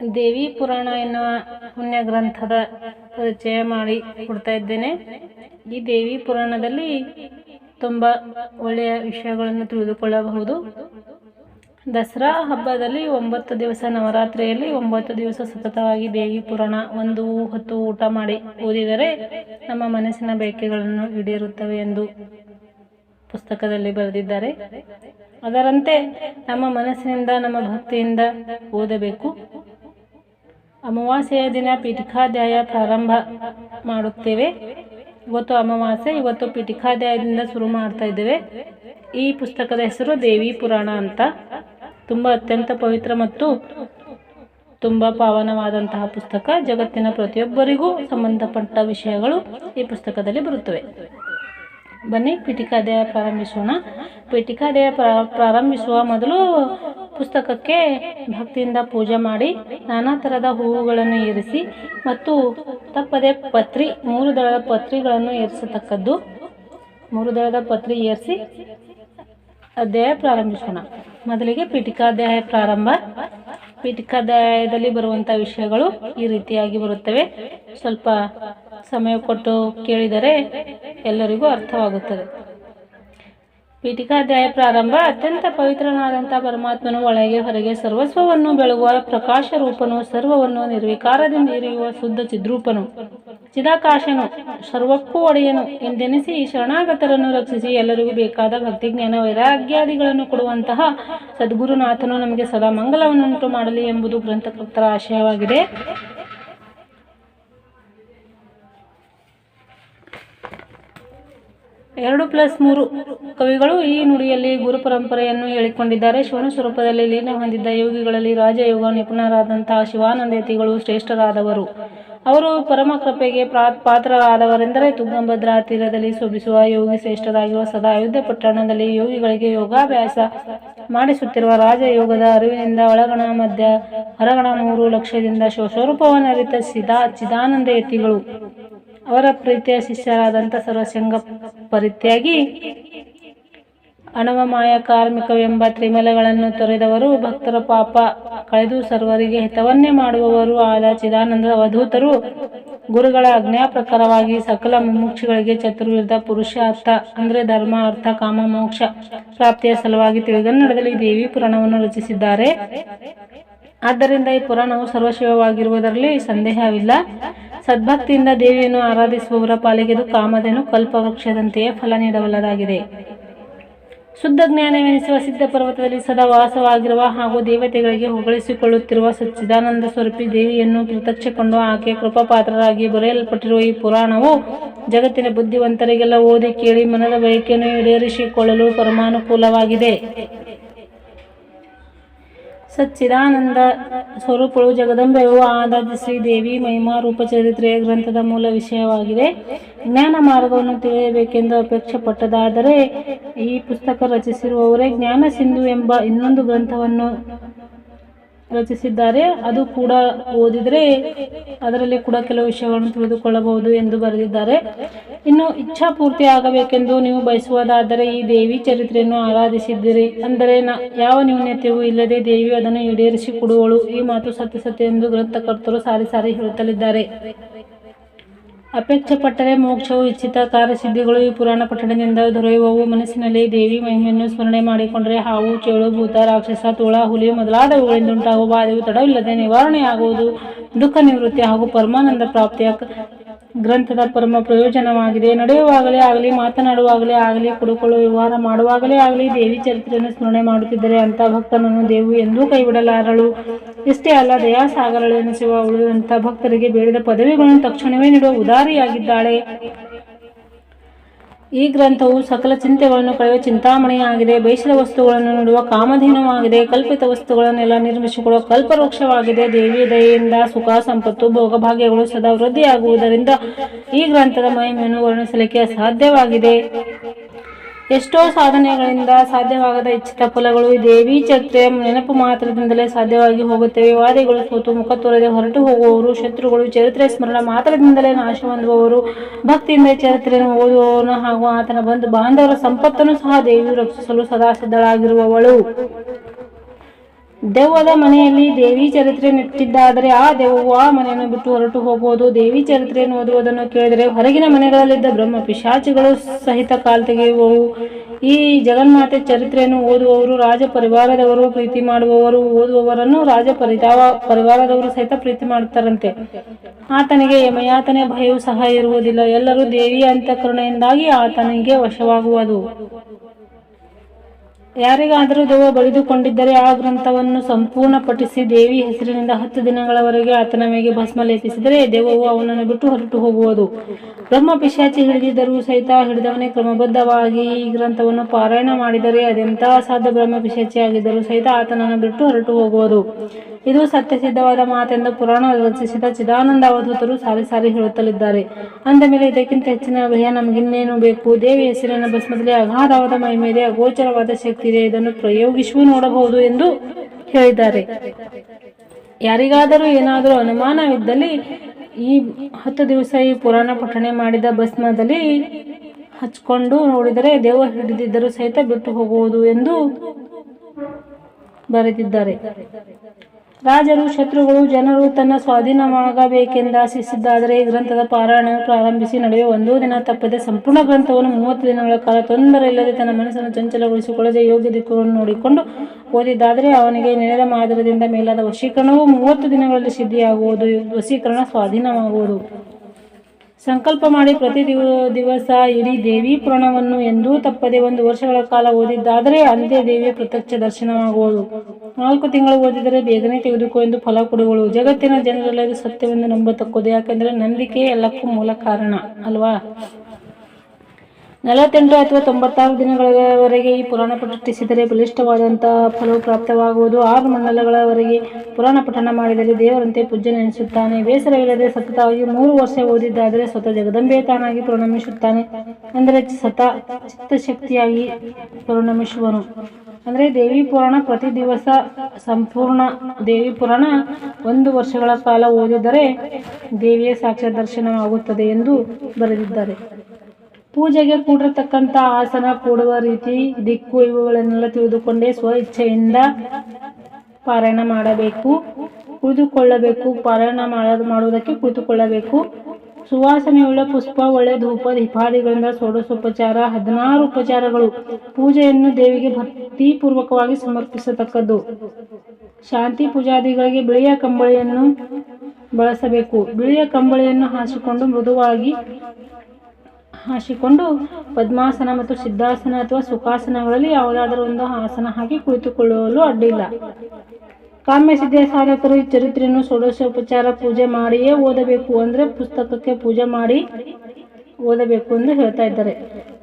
ದೇವಿ ಪುರಾಣ ಎನ್ನುವ ಪುಣ್ಯ ಗ್ರಂಥದ ಪರಿಚಯ ಮಾಡಿ ಕೊಡ್ತಾ ಇದ್ದೇನೆ. ಈ ದೇವಿ ಪುರಾಣದಲ್ಲಿ ತುಂಬ ಒಳ್ಳೆಯ ವಿಷಯಗಳನ್ನು ತಿಳಿದುಕೊಳ್ಳಬಹುದು. ದಸರಾ ಹಬ್ಬದಲ್ಲಿ ಒಂಬತ್ತು ದಿವಸ ನವರಾತ್ರಿಯಲ್ಲಿ ಒಂಬತ್ತು ದಿವಸ ಸತತವಾಗಿ ದೇವಿ ಪುರಾಣ ಒಂದು ಹೊತ್ತು ಊಟ ಮಾಡಿ ಓದಿದರೆ ನಮ್ಮ ಮನಸ್ಸಿನ ಬೇಕೆಗಳನ್ನು ಈಡೇರುತ್ತವೆ ಎಂದು ಪುಸ್ತಕದಲ್ಲಿ ಬರೆದಿದ್ದಾರೆ. ಅದರಂತೆ ನಮ್ಮ ಮನಸ್ಸಿನಿಂದ, ನಮ್ಮ ಭಕ್ತಿಯಿಂದ ಓದಬೇಕು. ಅಮಾವಾಸ್ಯೆಯ ದಿನ ಪೀಠಿಕಾಧ್ಯಾಯ ಪ್ರಾರಂಭ ಮಾಡುತ್ತೇವೆ. ಇವತ್ತು ಅಮಾವಾಸ್ಯೆ, ಇವತ್ತು ಪೀಠಿಕಾಧ್ಯಾಯದಿಂದ ಶುರು ಮಾಡ್ತಾ ಇದ್ದೇವೆ. ಈ ಪುಸ್ತಕದ ಹೆಸರು ದೇವಿ ಪುರಾಣ ಅಂತ. ತುಂಬ ಅತ್ಯಂತ ಪವಿತ್ರ ಮತ್ತು ತುಂಬ ಪಾವನವಾದಂತಹ ಪುಸ್ತಕ. ಜಗತ್ತಿನ ಪ್ರತಿಯೊಬ್ಬರಿಗೂ ಸಂಬಂಧಪಟ್ಟ ವಿಷಯಗಳು ಈ ಪುಸ್ತಕದಲ್ಲಿ ಬರುತ್ತವೆ. ಬನ್ನಿ, ಪೀಠಿಕಾಧ್ಯಾಯ ಪ್ರಾರಂಭಿಸೋಣ. ಪೀಠಿಕಾಧ್ಯಾಯ ಪ್ರಾ- ಪ್ರಾರಂಭಿಸುವ ಮೊದಲು ಪುಸ್ತಕಕ್ಕೆ ಭಕ್ತಿಯಿಂದ ಪೂಜೆ ಮಾಡಿ ನಾನಾ ಥರದ ಹೂವುಗಳನ್ನು ಇರಿಸಿ ಮತ್ತು ತಪ್ಪದೆ ಪತ್ರಿ, ಮೂರು ದಳದ ಪತ್ರಿಗಳನ್ನು ಏರಿಸತಕ್ಕದ್ದು. ಮೂರು ದಳದ ಪತ್ರಿ ಏರಿಸಿ ಅಧ್ಯಾಯ ಪ್ರಾರಂಭಿಸೋಣ. ಮೊದಲಿಗೆ ಪೀಠಿಕಾಧ್ಯಾಯ ಪ್ರಾರಂಭ. ಪೀಠಿಕಾಧ್ಯಾಯದಲ್ಲಿ ಬರುವಂಥ ವಿಷಯಗಳು ಈ ರೀತಿಯಾಗಿ ಬರುತ್ತವೆ. ಸ್ವಲ್ಪ ಸಮಯ ಕೊಟ್ಟು ಕೇಳಿದರೆ ಎಲ್ಲರಿಗೂ ಅರ್ಥವಾಗುತ್ತದೆ. ಪೀಠಿಕಾಧ್ಯಾಯ ಪ್ರಾರಂಭ, ಅತ್ಯಂತ ಪವಿತ್ರನಾದಂಥ ಪರಮಾತ್ಮನು ಒಳಗೆ ಹೊರಗೆ ಸರ್ವಸ್ವವನ್ನು ಬೆಳಗುವ ಪ್ರಕಾಶ ರೂಪನು, ಸರ್ವವನ್ನು ನಿರ್ವಿಕಾರದಿಂದ ಇರಿಯುವ ಶುದ್ಧ ಚಿದ್ರೂಪನು. ಚಿದಾಕಾಶನು ಸರ್ವಕ್ಕೂ ಒಡೆಯನು. ಎಂದೆನಿಸಿ ಶರಣಾಗತರನ್ನು ರಕ್ಷಿಸಿ ಎಲ್ಲರಿಗೂ ಬೇಕಾದ ಭಕ್ತಿ ಜ್ಞಾನ ವೈರಾಗ್ಯಾದಿಗಳನ್ನು ಕೊಡುವಂತಹ ಸದ್ಗುರುನಾಥನು ನಮಗೆ ಸದಾ ಮಂಗಲವನ್ನುಂಟು ಮಾಡಲಿ ಎಂಬುದು ಗ್ರಂಥಕರ್ತರ ಆಶಯವಾಗಿದೆ. ಎರಡು ಪ್ಲಸ್ ಮೂರು ಕವಿಗಳು ಈ ನುಡಿಯಲ್ಲಿ ಗುರು ಪರಂಪರೆಯನ್ನು ಹೇಳಿಕೊಂಡಿದ್ದಾರೆ. ಶಿವನ ಸ್ವರೂಪದಲ್ಲಿ ಲೀನ ಹೊಂದಿದ್ದ ಯೋಗಿಗಳಲ್ಲಿ ರಾಜಯೋಗ ನಿಪುಣರಾದಂತಹ ಶಿವಾನಂದೇತಿಗಳು ಶ್ರೇಷ್ಠರಾದವರು. ಅವರು ಪರಮ ಕೃಪೆಗೆ ಪಾತ್ರರಾದವರೆಂದರೆ ತುಂಗಭದ್ರಾ ತೀರದಲ್ಲಿ ಶೋಭಿಸುವ ಯೋಗಿ ಶ್ರೇಷ್ಠರಾಗಿರುವ ಸದಾ ಅಯೋಧ್ಯ ಪಟ್ಟಣದಲ್ಲಿ ಯೋಗಿಗಳಿಗೆ ಯೋಗಾಭ್ಯಾಸ ಮಾಡಿಸುತ್ತಿರುವ ರಾಜಯೋಗದ ಅರಿವಿನಿಂದ ಒಳಗಣ ಮಧ್ಯ, ಹೊರಗಣ ಮೂರು ಲಕ್ಷದಿಂದ ಶಿವಸ್ವರೂಪವನ್ನು ಅರಿತ ಸಿದಾ, ಚಿದಾನಂದ ಯತಿಗಳು ಅವರ ಪ್ರೀತಿಯ ಶಿಷ್ಯರಾದಂಥ ಸರ್ವಸಂಗ ಪರಿತ್ಯಾಗಿ ಅಣವಮಾಯ ಕಾರ್ಮಿಕವೆಂಬ ತ್ರಿಮಲಗಳನ್ನು ತೊರೆದವರು ಭಕ್ತರ ಪಾಪ ಕಳೆದು ಸರ್ವರಿಗೆ ಹಿತವನ್ನೇ ಮಾಡುವವರು ಆದ ಚಿದಾನಂದ ಅವಧೂತರು. ಗುರುಗಳ ಆಜ್ಞಾ ಪ್ರಕಾರವಾಗಿ ಸಕಲ ಮುಮುಕ್ಷಿಗಳಿಗೆ ಚತುರ್ವಿಧ ಪುರುಷಾರ್ಥ ಅಂದರೆ ಧರ್ಮ, ಅರ್ಥ, ಕಾಮ, ಮೋಕ್ಷ ಪ್ರಾಪ್ತಿಯ ಸಲುವಾಗಿ ತಿಳಿಗನ್ನಡದಲ್ಲಿ ದೇವಿ ಪುರಾಣವನ್ನು ರಚಿಸಿದ್ದಾರೆ. ಆದ್ದರಿಂದ ಈ ಪುರಾಣವು ಸರ್ವಶಿವವಾಗಿರುವುದರಲ್ಲಿ ಸಂದೇಹವಿಲ್ಲ. ಸದ್ಭಕ್ತಿಯಿಂದ ದೇವಿಯನ್ನು ಆರಾಧಿಸುವವರ ಪಾಲಿಗೆದು ಕಾಮಧೇನು ಕಲ್ಪವೃಕ್ಷದಂತೆಯೇ ಫಲ ನೀಡಬಲ್ಲದಾಗಿದೆ. ಶುದ್ಧ ಜ್ಞಾನವೆನಿಸುವ ಸಿದ್ಧ ಪರ್ವತದಲ್ಲಿ ಸದಾ ವಾಸವಾಗಿರುವ ಹಾಗೂ ದೇವತೆಗಳಿಗೆ ಹೊಗಳಿಸಿಕೊಳ್ಳುತ್ತಿರುವ ಸಚ್ಚಿದಾನಂದ ಸ್ವರೂಪಿ ದೇವಿಯನ್ನು ಪ್ರತ್ಯಕ್ಷಕೊಂಡು ಆಕೆ ಕೃಪಾಪಾತ್ರರಾಗಿ ಬರೆಯಲ್ಪಟ್ಟಿರುವ ಈ ಪುರಾಣವು ಜಗತ್ತಿನ ಬುದ್ಧಿವಂತರಿಗೆಲ್ಲ ಓದಿ ಕೇಳಿ ಮನದ ಬಯಕೆಯನ್ನು ಈಡೇರಿಸಿಕೊಳ್ಳಲು ಪರಮಾನುಕೂಲವಾಗಿದೆ. ಸಚ್ಚಿದಾನಂದ ಸ್ವರೂಪಳು ಜಗದಂಬೆಯು ಶ್ರೀ ಶ್ರೀದೇವಿ ಮಹಿಮಾ ರೂಪ ಚರಿತ್ರೆಯ ಗ್ರಂಥದ ಮೂಲ ವಿಷಯವಾಗಿದೆ. ಜ್ಞಾನ ಮಾರ್ಗವನ್ನು ತಿಳಿಯಬೇಕೆಂದು ಅಪೇಕ್ಷೆ ಪಟ್ಟದಾದರೆ ಈ ಪುಸ್ತಕ ರಚಿಸಿರುವವರೇ ಜ್ಞಾನ ಸಿಂಧು ಎಂಬ ಇನ್ನೊಂದು ಗ್ರಂಥವನ್ನು ರಚಿಸಿದ್ದಾರೆ. ಅದು ಕೂಡ ಓದಿದರೆ ಅದರಲ್ಲಿ ಕೂಡ ಕೆಲವು ವಿಷಯಗಳನ್ನು ತಿಳಿದುಕೊಳ್ಳಬಹುದು ಎಂದು ಬರೆದಿದ್ದಾರೆ. ಇನ್ನು ಇಚ್ಛಾ ಪೂರ್ತಿ ಆಗಬೇಕೆಂದು ನೀವು ಬಯಸುವುದಾದರೆ ಈ ದೇವಿ ಚರಿತ್ರೆಯನ್ನು ಆರಾಧಿಸಿದ್ದೀರಿ. ಅಂದರೆ ಯಾವ ನ್ಯೂನ್ಯತೆಯೂ ಇಲ್ಲದೆ ದೇವಿ ಅದನ್ನು ಈಡೇರಿಸಿ ಕೊಡುವಳು ಈ ಮಾತು ಸತ್ಯ ಸತ್ಯ ಎಂದು ಗ್ರಂಥಕರ್ತರು ಸಾರಿ ಸಾರಿ ಹೇಳುತ್ತಲಿದ್ದಾರೆ. ಅಪೇಕ್ಷೆ ಪಟ್ಟರೆ ಮೋಕ್ಷವು ಇಚ್ಛಿತ ಕಾರ್ಯಸಿದ್ಧಿಗಳು ಈ ಪುರಾಣ ಪಠಣದಿಂದ ದೊರೆಯುವವು. ಮನಸ್ಸಿನಲ್ಲಿ ದೇವಿ ಮಹಿಮೆಯನ್ನು ಸ್ಮರಣೆ ಮಾಡಿಕೊಂಡರೆ ಹಾವು, ಚೇಳು, ಭೂತ, ರಾಕ್ಷಸ, ತುಳ, ಹುಲಿ ಮೊದಲಾದವುಗಳಿಂದ ಉಂಟಾಗುವ ಬಾಧೆಯು ತಡವಿಲ್ಲದೆ ನಿವಾರಣೆಯಾಗುವುದು. ದುಃಖ ನಿವೃತ್ತಿ ಹಾಗೂ ಪರಮಾನಂದ ಪ್ರಾಪ್ತಿಯ ಗ್ರಂಥದ ಪರಮ ಪ್ರಯೋಜನವಾಗಿದೆ. ನಡೆಯುವಾಗಲೇ ಆಗಲಿ, ಮಾತನಾಡುವಾಗಲೇ ಆಗಲಿ ಕುಡುಕೊಳ್ಳುವ ವ್ಯವಹಾರ ಮಾಡುವಾಗಲೇ ಆಗಲಿ ದೇವಿ ಚರಿತ್ರೆಯನ್ನು ಸ್ಮರಣೆ ಮಾಡುತ್ತಿದ್ದರೆ ಅಂತ ಭಕ್ತನನ್ನು ದೇವು ಎಂದೂ ಕೈಬಿಡಲಾರಳು. ಇಷ್ಟೇ ಅಲ್ಲ, ದಯಾಸಾಗರಳು ಅವಳು ಅಂತ ಭಕ್ತರಿಗೆ ಬೇಡಿದ ಪದವಿಗಳನ್ನು ತಕ್ಷಣವೇ ನೀಡುವ ಉದಾರಿಯಾಗಿದ್ದಾಳೆ. ಈ ಗ್ರಂಥವು ಸಕಲ ಚಿಂತೆಗಳನ್ನು ಕಳೆಯುವ ಚಿಂತಾಮಣಿಯಾಗಿದೆ. ಬಯಸಿದ ವಸ್ತುಗಳನ್ನು ನೀಡುವ ಕಾಮಧೇನವಾಗಿದೆ. ಕಲ್ಪಿತ ವಸ್ತುಗಳನ್ನೆಲ್ಲ ನಿರ್ಮಿಸಿಕೊಳ್ಳುವ ಕಲ್ಪವೃಕ್ಷವಾಗಿದೆ. ದೇವಿ ದಯೆಯಿಂದ ಸುಖ, ಸಂಪತ್ತು, ಭೋಗಭಾಗ್ಯಗಳು ಸದಾ ವೃದ್ಧಿಯಾಗುವುದರಿಂದ ಈ ಗ್ರಂಥದ ಮಹಿಮೆಯನ್ನು ವರ್ಣಿಸಲಿಕ್ಕೆ ಅಸಾಧ್ಯವಾಗಿದೆ. ಎಷ್ಟೋ ಸಾಧನೆಗಳಿಂದ ಸಾಧ್ಯವಾಗದ ಇಚ್ಛಿತ ಫಲಗಳು ದೇವಿ ಚರ್ಚೆ ನೆನಪು ಮಾತ್ರದಿಂದಲೇ ಸಾಧ್ಯವಾಗಿ ಹೋಗುತ್ತವೆ. ವಾದಿಗಳು ಸೋತು ಮುಖ ತೋರದೆ ಹೊರಟು ಹೋಗುವವರು, ಶತ್ರುಗಳು ಚರಿತ್ರೆ ಸ್ಮರಣ ಮಾತ್ರದಿಂದಲೇ ನಾಶ ಹೊಂದುವವರು, ಭಕ್ತಿಯಿಂದ ಚರಿತ್ರೆಯನ್ನು ಓದುವವನು ಹಾಗೂ ಆತನ ಬಂಧು ಬಾಂಧವರ ಸಂಪತ್ತನ್ನು ಸಹ ದೇವಿಯು ರಕ್ಷಿಸಲು ಸದಾ ಸಿದ್ಧಳಾಗಿರುವವಳು. ದೆವ್ವದ ಮನೆಯಲ್ಲಿ ದೇವಿ ಚರಿತ್ರೆ ನೆಟ್ಟಿದ್ದಾದರೆ ಆ ದೆವ್ವವು ಆ ಮನೆಯನ್ನು ಬಿಟ್ಟು ಹೊರಟು ಹೋಗುವುದು. ದೇವಿ ಚರಿತ್ರೆಯನ್ನು ಓದುವುದನ್ನು ಕೇಳಿದರೆ ಹೊರಗಿನ ಮನೆಗಳಲ್ಲಿದ್ದ ಬ್ರಹ್ಮ ಪಿಶಾಚಿಗಳು ಸಹಿತ ಕಾಲ್ ತೆಗೆಯುವವು. ಈ ಜಗನ್ಮಾತೆ ಚರಿತ್ರೆಯನ್ನು ಓದುವವರು, ರಾಜ ಪರಿವಾರದವರು, ಪ್ರೀತಿ ಮಾಡುವವರು, ಓದುವವರನ್ನು ರಾಜ ಪರಿತಾವ ಪರಿವಾರದವರು ಸಹಿತ ಪ್ರೀತಿ ಮಾಡುತ್ತಾರಂತೆ. ಆತನಿಗೆ ಯಮಯಾತನೆ ಭಯವೂ ಸಹ ಇರುವುದಿಲ್ಲ. ಎಲ್ಲರೂ ದೇವಿಯ ಅಂತಃಕರಣೆಯಿಂದಾಗಿ ಆತನಿಗೆ ವಶವಾಗುವುದು. ಯಾರಿಗಾದರೂ ದೇವ ಬಳಿದುಕೊಂಡಿದ್ದರೆ ಆ ಗ್ರಂಥವನ್ನು ಸಂಪೂರ್ಣ ಪಠಿಸಿ ದೇವಿ ಹೆಸರಿನಿಂದ ಹತ್ತು ದಿನಗಳವರೆಗೆ ಆತನ ಮೇಲೆ ಭಸ್ಮ ಲೇಪಿಸಿದರೆ ದೇವವು ಅವನನ್ನು ಬಿಟ್ಟು ಹೊರಟು ಹೋಗುವುದು. ಬ್ರಹ್ಮ ಪಿಶಾಚಿ ಹಿಡಿದಿದ್ದರೂ ಸಹಿತ ಹಿಡಿದವನೇ ಕ್ರಮಬದ್ಧವಾಗಿ ಈ ಗ್ರಂಥವನ್ನು ಪಾರಾಯಣ ಮಾಡಿದರೆ ಅದೆಂಥ ಸಾಧ್ಯ ಬ್ರಹ್ಮ ಪಿಶಾಚಿ ಆಗಿದ್ದರೂ ಸಹಿತ ಆತನನ್ನು ಬಿಟ್ಟು ಹೊರಟು ಹೋಗುವುದು. ಇದು ಸತ್ಯಸಿದ್ಧವಾದ ಮಾತೆಂದು ಪುರಾಣ ರಚಿಸಿದ ಚಿದಾನಂದ ಅವಧೂತರು ಸಾರಿ ಸಾರಿ ಹೇಳುತ್ತಲಿದ್ದಾರೆ. ಅಂದ ಮೇಲೆ ಇದಕ್ಕಿಂತ ಹೆಚ್ಚಿನ ಭಯ ನಮಗಿನ್ನೇನು ಬೇಕು? ದೇವಿ ಹೆಸರಿನ ಭಸ್ಮದಲ್ಲಿ ಅಗಾಧವಾದ ಇದೆ ಅಗೋಚರವಾದ ಶಕ್ತಿ ಇದೆ ಇದನ್ನು ಪ್ರಯೋಗಿಸುವ ನೋಡಬಹುದು ಎಂದು ಹೇಳಿದ್ದಾರೆ. ಯಾರಿಗಾದರೂ ಏನಾದರೂ ಅನುಮಾನವಿದ್ದಲ್ಲಿ ಈ ಹತ್ತು ದಿವಸ ಈ ಪುರಾಣ ಪಠಣೆ ಮಾಡಿದ ಭಸ್ಮದಲ್ಲಿ ಹಚ್ಕೊಂಡು ನೋಡಿದರೆ ದೇವ ಹಿಡಿದಿದ್ದರೂ ಸಹಿತ ಬಿಟ್ಟು ಹೋಗುವುದು ಎಂದು ಬರೆದಿದ್ದಾರೆ. ರಾಜರು, ಶತ್ರುಗಳು, ಜನರು ತನ್ನ ಸ್ವಾಧೀನವಾಗಬೇಕೆಂದು ಆಶಿಸಿದ್ದಾದರೆ ಈ ಗ್ರಂಥದ ಪಾರಾಯಣ ಪ್ರಾರಂಭಿಸಿ ನಡುವೆ ಒಂದೂ ದಿನ ತಪ್ಪದೆ ಸಂಪೂರ್ಣ ಗ್ರಂಥವನ್ನು ಮೂವತ್ತು ದಿನಗಳ ಕಾಲ ತೊಂದರೆ ಇಲ್ಲದೆ ತನ್ನ ಮನಸ್ಸನ್ನು ಚಂಚಲಗೊಳಿಸಿಕೊಳ್ಳದೆ ಯೋಗ್ಯ ದಿಕ್ಕುಗಳನ್ನು ನೋಡಿಕೊಂಡು ಓದಿದ್ದಾದರೆ ಅವನಿಗೆ ನೆನೆದ ಮಾದರದಿಂದ ಮೇಲಾದ ವಶೀಕರಣವು ಮೂವತ್ತು ದಿನಗಳಲ್ಲಿ ಸಿದ್ಧಿಯಾಗುವುದು, ವಶೀಕರಣ ಸ್ವಾಧೀನವಾಗುವುದು. ಸಂಕಲ್ಪ ಮಾಡಿ ಪ್ರತಿ ದಿವ, ದಿವಸ ಇಡೀ ದೇವಿ ಪುರಾಣವನ್ನು ಎಂದೂ ತಪ್ಪದೆ ಒಂದು ವರ್ಷಗಳ ಕಾಲ ಓದಿದ್ದಾದರೆ ಅಂದೇ ದೇವಿಯ ಪ್ರತ್ಯಕ್ಷ ದರ್ಶನವಾಗುವುದು. ನಾಲ್ಕು ತಿಂಗಳು ಓದಿದರೆ ಬೇಗನೆ ತೆಗೆದುಕೋ ಎಂದು ಫಲ ಕೊಡುವಳು. ಜಗತ್ತಿನ ಜನರೆಲ್ಲರೂ ಸತ್ಯವೆಂದು ನಂಬತಕ್ಕದು. ಯಾಕೆಂದರೆ ನಂಬಿಕೆ ಎಲ್ಲಕ್ಕೂ ಮೂಲ ಕಾರಣ, ಅಲ್ವಾ? ನಲವತ್ತೆಂಟು ಅಥವಾ ತೊಂಬತ್ತಾರು ದಿನಗಳವರೆಗೆ ಈ ಪುರಾಣ ಪಠಿಸಿದರೆ ಬಲಿಷ್ಠವಾದಂತಹ ಫಲವು ಪ್ರಾಪ್ತವಾಗುವುದು. ಆರು ಮಂಡಲಗಳವರೆಗೆ ಪುರಾಣ ಪಠಣ ಮಾಡಿದರೆ ದೇವರಂತೆ ಪೂಜ್ಯನೆನಿಸುತ್ತಾನೆ ಬೇಸರವಿಲ್ಲದೆ ಸತತವಾಗಿ ಮೂರು ವರ್ಷ ಓದಿದ್ದಾದರೆ ಸ್ವತಃ ಜಗದಂಬೆ ತಾನಾಗಿ ಪರಿಣಮಿಸುತ್ತಾನೆ ಅಂದರೆ ಸತ ಚಿತ್ತಶಕ್ತಿಯಾಗಿ ಪರಿಣಮಿಸುವನು ಅಂದರೆ ದೇವಿ ಪುರಾಣ ಪ್ರತಿ ದಿವಸ ಸಂಪೂರ್ಣ ದೇವಿ ಪುರಾಣ ಒಂದು ವರ್ಷಗಳ ಕಾಲ ಓದಿದರೆ ದೇವಿಯ ಸಾಕ್ಷ್ಯ ದರ್ಶನವಾಗುತ್ತದೆ ಎಂದು ಬರೆದಿದ್ದಾರೆ. ಪೂಜೆಗೆ ಕೂಡಿರತಕ್ಕಂಥ ಆಸನ ಕೂಡುವ ರೀತಿ ದಿಕ್ಕು ಇವುಗಳನ್ನೆಲ್ಲ ತಿಳಿದುಕೊಂಡೇ ಸ್ವ ಇಚ್ಛೆಯಿಂದ ಪಾರಾಯಣ ಮಾಡಬೇಕು, ಕುಳಿತುಕೊಳ್ಳಬೇಕು, ಪಾರಾಯಣ ಮಾಡೋದು ಮಾಡುವುದಕ್ಕೆ ಕುಳಿತುಕೊಳ್ಳಬೇಕು. ಸುವಾಸನೆಯುಳ್ಳ ಪುಷ್ಪ, ಒಳ್ಳೆ ಧೂಪ, ದೀಪಾದಿಗಳಿಂದ ಷೋಡಶೋಪಚಾರ, ಹದಿನಾರು ಉಪಚಾರಗಳು ಪೂಜೆಯನ್ನು ದೇವಿಗೆ ಭಕ್ತಿಪೂರ್ವಕವಾಗಿ ಸಮರ್ಪಿಸತಕ್ಕದ್ದು. ಶಾಂತಿ ಪೂಜಾದಿಗಳಿಗೆ ಬಿಳಿಯ ಕಂಬಳಿಯನ್ನು ಬಳಸಬೇಕು. ಬಿಳಿಯ ಕಂಬಳಿಯನ್ನು ಹಾಸಿಕೊಂಡು ಮೃದುವಾಗಿ ಹಾಸಿಕೊಂಡು ಪದ್ಮಾಸನ ಮತ್ತು ಸಿದ್ಧಾಸನ ಅಥವಾ ಸುಖಾಸನಗಳಲ್ಲಿ ಯಾವುದಾದರೂ ಒಂದು ಆಸನ ಹಾಕಿ ಕುಳಿತುಕೊಳ್ಳಲು ಅಡ್ಡಿಲ್ಲ ಕಾಮ್ಯ ಸಿದ್ಧಿಯ ಸಾಧಕರು ಈ ಚರಿತ್ರೆಯನ್ನು ಷೋಡಶೋಪಚಾರ ಪೂಜೆ ಮಾಡಿಯೇ ಓದಬೇಕು ಅಂದರೆ ಪುಸ್ತಕಕ್ಕೆ ಪೂಜೆ ಮಾಡಿ ಓದಬೇಕು ಎಂದು ಹೇಳ್ತಾ ಇದ್ದಾರೆ.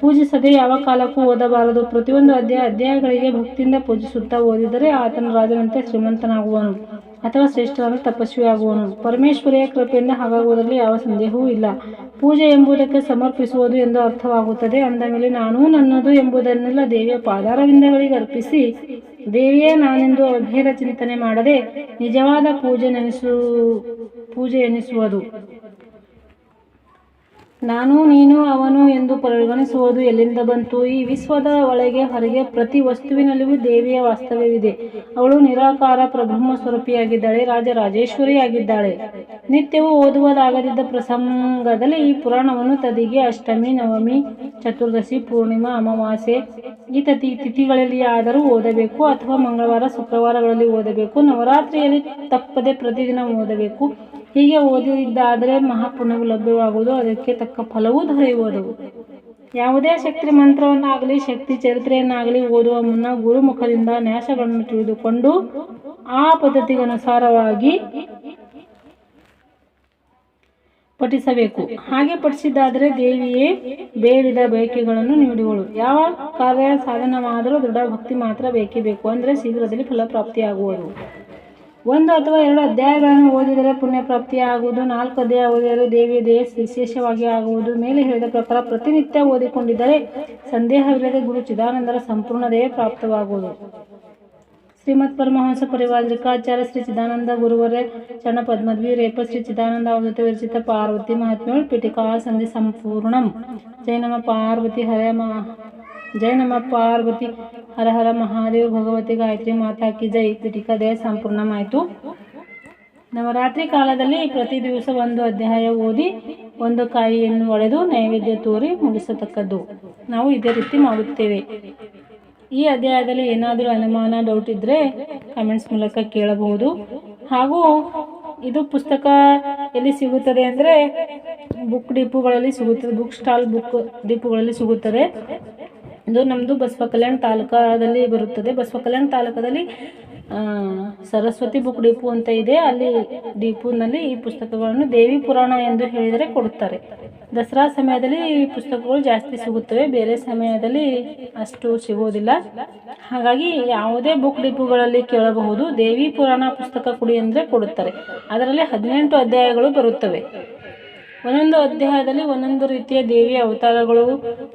ಪೂಜಿಸದೆ ಯಾವ ಕಾಲಕ್ಕೂ ಓದಬಾರದು. ಪ್ರತಿಯೊಂದು ಅಧ್ಯಾಯ ಅಧ್ಯಾಯಗಳಿಗೆ ಭಕ್ತಿಯಿಂದ ಪೂಜಿಸುತ್ತಾ ಓದಿದರೆ ಆತನ ರಾಜನಂತೆ ಶ್ರೀಮಂತನಾಗುವನು. ಅಥವಾ ಶ್ರೇಷ್ಠವಾದ ತಪಸ್ವಿಯಾಗುವನು. ಪರಮೇಶ್ವರಿಯ ಕೃಪೆಯಿಂದ ಹಾಗಾಗುವುದರಲ್ಲಿ ಯಾವ ಸಂದೇಹವೂ ಇಲ್ಲ. ಪೂಜೆ ಎಂಬುದಕ್ಕೆ ಸಮರ್ಪಿಸುವುದು ಎಂದು ಅರ್ಥವಾಗುತ್ತದೆ. ಅಂದ ಮೇಲೆ, ನಾನು ನನ್ನದು ಎಂಬುದನ್ನೆಲ್ಲ ದೇವಿಯ ಪಾದಾರವಿಂದಗಳಿಗೆ ಅರ್ಪಿಸಿ, ದೇವಿಯೇ ನಾನೆಂದು ಅಭೇದ ಚಿಂತನೆ ಮಾಡದೆ ನಿಜವಾದ ಪೂಜೆ ನೆನೆಸು, ಪೂಜೆ ಎನಿಸುವುದು. ನಾನು, ನೀನು, ಅವನು ಎಂದು ಪರಿಗಣಿಸುವುದು ಎಲ್ಲಿಂದ ಬಂತು? ಈ ವಿಶ್ವದ ಒಳಗೆ ಹೊರಗೆ ಪ್ರತಿ ವಸ್ತುವಿನಲ್ಲಿಯೂ ದೇವಿಯ ವಾಸ್ತವ್ಯವಿದೆ. ಅವಳು ನಿರಾಕಾರ ಪ್ರಬ್ರಹ್ಮ ಸ್ವರೂಪಿಯಾಗಿದ್ದಾಳೆ ರಾಜರಾಜೇಶ್ವರಿಯಾಗಿದ್ದಾಳೆ. ನಿತ್ಯವೂ ಓದುವುದಾಗದಿದ್ದ ಪ್ರಸಂಗದಲ್ಲಿ ಈ ಪುರಾಣವನ್ನು ತದಿಗೆ ಅಷ್ಟಮಿ, ನವಮಿ, ಚತುರ್ದಶಿ, ಪೂರ್ಣಿಮಾ, ಅಮಾವಾಸ್ಯೆ ಈ ತತಿ ತಿಥಿಗಳಲ್ಲಿ ಆದರೂ ಓದಬೇಕು ಅಥವಾ ಮಂಗಳವಾರ, ಶುಕ್ರವಾರಗಳಲ್ಲಿ ಓದಬೇಕು, ನವರಾತ್ರಿಯಲ್ಲಿ ತಪ್ಪದೆ ಪ್ರತಿದಿನ ಓದಬೇಕು. ಹೀಗೆ ಓದಿದ್ದಾದರೆ ಮಹಾಪುಣ್ಯವು ಲಭ್ಯವಾಗುವುದು ಅದಕ್ಕೆ ತಕ್ಕ ಫಲವೂ ದೊರೆಯುವುದು. ಯಾವುದೇ ಶಕ್ತಿ ಮಂತ್ರವನ್ನಾಗಲಿ, ಶಕ್ತಿ ಚರಿತ್ರೆಯನ್ನಾಗಲಿ ಓದುವ ಮುನ್ನ ಗುರುಮುಖದಿಂದ ನ್ಯಾಸಗಳನ್ನು ತಿಳಿದುಕೊಂಡು ಆ ಪದ್ಧತಿಗನುಸಾರವಾಗಿ ಪಠಿಸಬೇಕು. ಹಾಗೆ ಪಠಿಸಿದ್ದಾದರೆ ದೇವಿಯೇ ಬೇಡಿದ ಬಯಕೆಗಳನ್ನು ನೀಡುವಳು. ಯಾವ ಕಾರ್ಯ ಸಾಧನವಾದರೂ ದೃಢ ಭಕ್ತಿ ಮಾತ್ರ ಬೇಕೇ ಬೇಕು. ಅಂದರೆ ಶೀಘ್ರದಲ್ಲಿ ಫಲಪ್ರಾಪ್ತಿಯಾಗುವುದು ಒಂದು ಅಥವಾ ಎರಡು ಅಧ್ಯಾಯಗಳನ್ನು ಓದಿದರೆ ಪುಣ್ಯ ಪ್ರಾಪ್ತಿಯಾಗುವುದು ನಾಲ್ಕು ಅಧ್ಯಾಯ ಓದಿದರೆ ದೇವಿಯ ದೇಹ ವಿಶೇಷವಾಗಿ ಆಗುವುದು. ಮೇಲೆ ಹೇಳಿದ ಪ್ರಕಾರ ಪ್ರತಿನಿತ್ಯ ಓದಿಕೊಂಡಿದ್ದರೆ ಸಂದೇಹವಿಲ್ಲದೆ ಗುರು ಚಿದಾನಂದರ ಸಂಪೂರ್ಣ ದೇಹ ಪ್ರಾಪ್ತವಾಗುವುದು. ಶ್ರೀಮತ್ ಪರಮಹಂಸ ಪರಿವಾರಿಕಾಚಾರ್ಯ ಶ್ರೀ ಚಿದಾನಂದ ಗುರುವರೇ, ಚರಣ ಪದ್ಮದ್ವಿ, ರೇಪ ಶ್ರೀ ಚಿದಾನಂದ ಅವಧೂತ ವಿರಚಿತ ಪಾರ್ವತಿ ಮಹಾತ್ಮ್ಯಳು ಪೀಠಿಕಾ ಸಂಧಿ ಸಂಪೂರ್ಣಂ. ಜೈ ನಮ ಪಾರ್ವತಿ, ಹರೇ ಮ ಜೈ ನಮ್ಮ ಪಾರ್ವತಿ, ಹರ ಹರ ಮಹಾದೇವ, ಭಗವತಿ, ಗಾಯತ್ರಿ ಮಾತಾ ಕಿ ಜೈ. ಸಂಪೂರ್ಣ ಸಂಪೂರ್ಣವಾಯಿತು. ನವರಾತ್ರಿ ಕಾಲದಲ್ಲಿ ಪ್ರತಿ ದಿವಸ ಒಂದು ಅಧ್ಯಾಯ ಓದಿ, ಒಂದು ಕಾಯಿಯನ್ನು ಒಡೆದು ನೈವೇದ್ಯ ತೋರಿ ಮುಗಿಸತಕ್ಕದ್ದು. ನಾವು ಇದೇ ರೀತಿ ಮಾಡುತ್ತೇವೆ. ಈ ಅಧ್ಯಾಯದಲ್ಲಿ ಏನಾದರೂ ಅನುಮಾನ ಡೌಟ್ ಇದ್ದರೆ ಕಮೆಂಟ್ಸ್ ಮೂಲಕ ಕೇಳಬಹುದು. ಹಾಗೂ ಇದು ಪುಸ್ತಕ ಎಲ್ಲಿ ಸಿಗುತ್ತದೆ ಅಂದರೆ ಬುಕ್ ಡಿಪುಗಳಲ್ಲಿ ಸಿಗುತ್ತದೆ. ಬುಕ್ ಸ್ಟಾಲ್ ಬುಕ್ ಡಿಪುಗಳಲ್ಲಿ ಸಿಗುತ್ತದೆ. ಇದು ನಮ್ಮದು ಬಸವ ಕಲ್ಯಾಣ ತಾಲೂಕಾದಲ್ಲಿ ಬರುತ್ತದೆ. ಬಸವ ಕಲ್ಯಾಣ ತಾಲೂಕದಲ್ಲಿ ಸರಸ್ವತಿ ಬುಕ್ ಡಿಪು ಅಂತ ಇದೆ. ಅಲ್ಲಿ ಡಿಪುನಲ್ಲಿ ಈ ಪುಸ್ತಕಗಳನ್ನು ದೇವಿ ಪುರಾಣ ಎಂದು ಹೇಳಿದರೆ ಕೊಡುತ್ತಾರೆ. ದಸರಾ ಸಮಯದಲ್ಲಿ ಈ ಪುಸ್ತಕಗಳು ಜಾಸ್ತಿ ಸಿಗುತ್ತವೆ. ಬೇರೆ ಸಮಯದಲ್ಲಿ ಅಷ್ಟು ಸಿಗುವುದಿಲ್ಲ. ಹಾಗಾಗಿ ಯಾವುದೇ ಬುಕ್ ಡಿಪುಗಳಲ್ಲಿ ಕೇಳಬಹುದು. ದೇವಿ ಪುರಾಣ ಪುಸ್ತಕ ಕೊಡಿ ಅಂದರೆ ಕೊಡುತ್ತಾರೆ. ಅದರಲ್ಲಿ ಹದಿನೆಂಟು ಅಧ್ಯಾಯಗಳು ಬರುತ್ತವೆ. ಒಂದೊಂದು ಅಧ್ಯಾಯದಲ್ಲಿ ಒಂದೊಂದು ರೀತಿಯ ದೇವಿ ಅವತಾರಗಳು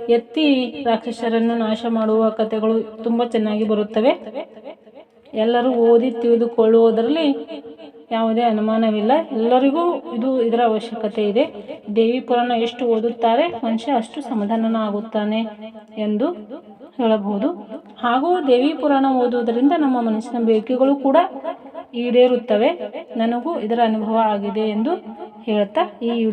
ಎತ್ತಿ ರಾಕ್ಷಸರನ್ನು ನಾಶ ಮಾಡುವ ಕಥೆಗಳು ತುಂಬ ಚೆನ್ನಾಗಿ ಬರುತ್ತವೆ. ಎಲ್ಲರೂ ಓದಿ ತಿಳಿದುಕೊಳ್ಳುವುದರಲ್ಲಿ ಯಾವುದೇ ಅನುಮಾನವಿಲ್ಲ. ಎಲ್ಲರಿಗೂ ಇದು ಇದರ ಅವಶ್ಯಕತೆ ಇದೆ. ದೇವಿ ಪುರಾಣ ಎಷ್ಟು ಓದುತ್ತಾರೆ ಮನುಷ್ಯ ಅಷ್ಟು ಸಮಾಧಾನನ ಆಗುತ್ತಾನೆ ಎಂದು ಹೇಳಬಹುದು. ಹಾಗೂ ದೇವಿ ಪುರಾಣ ಓದುವುದರಿಂದ ನಮ್ಮ ಮನಸ್ಸಿನ ಬೇಡಿಕೆಗಳು ಕೂಡ ಈಡೇರುತ್ತವೆ. ನನಗೂ ಇದರ ಅನುಭವ ಆಗಿದೆ ಎಂದು ಹೇಳ್ತಾ ಈ